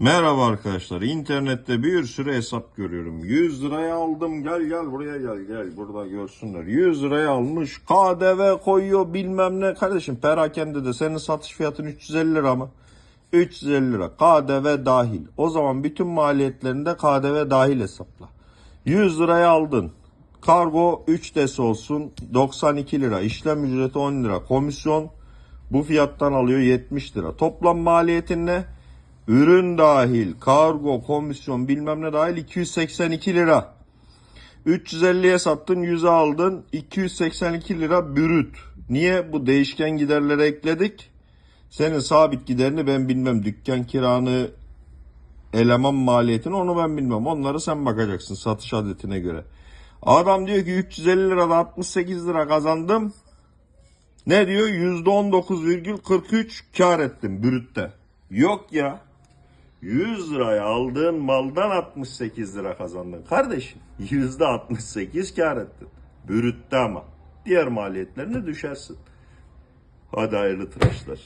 Merhaba arkadaşlar. İnternette bir sürü hesap görüyorum. 100 liraya aldım. Gel gel buraya gel gel. Burada görsünler. 100 liraya almış. KDV koyuyor bilmem ne. Kardeşim perakende de senin satış fiyatın 350 lira mı? 350 lira. KDV dahil. O zaman bütün maliyetlerinde KDV dahil hesapla. 100 liraya aldın. Kargo 3 des olsun 92 lira. İşlem ücreti 10 lira. Komisyon bu fiyattan alıyor 70 lira. Toplam maliyetin ne? Ürün dahil, kargo, komisyon bilmem ne dahil 282 lira. 350'ye sattın 100'e aldın 282 lira bürüt. Niye bu değişken giderleri ekledik? Senin sabit giderini ben bilmem. Dükkan kiranı, eleman maliyetini onu ben bilmem. Onları sen bakacaksın satış adetine göre. Adam diyor ki 350 lirada 68 lira kazandım. Ne diyor? %19,43 kar ettim brütte. Yok ya. 100 liraya aldığın maldan 68 lira kazandın. Kardeşim %68 kar ettin. Brütte ama. Diğer maliyetlerine düşersin. Hadi hayırlı tıraşlar.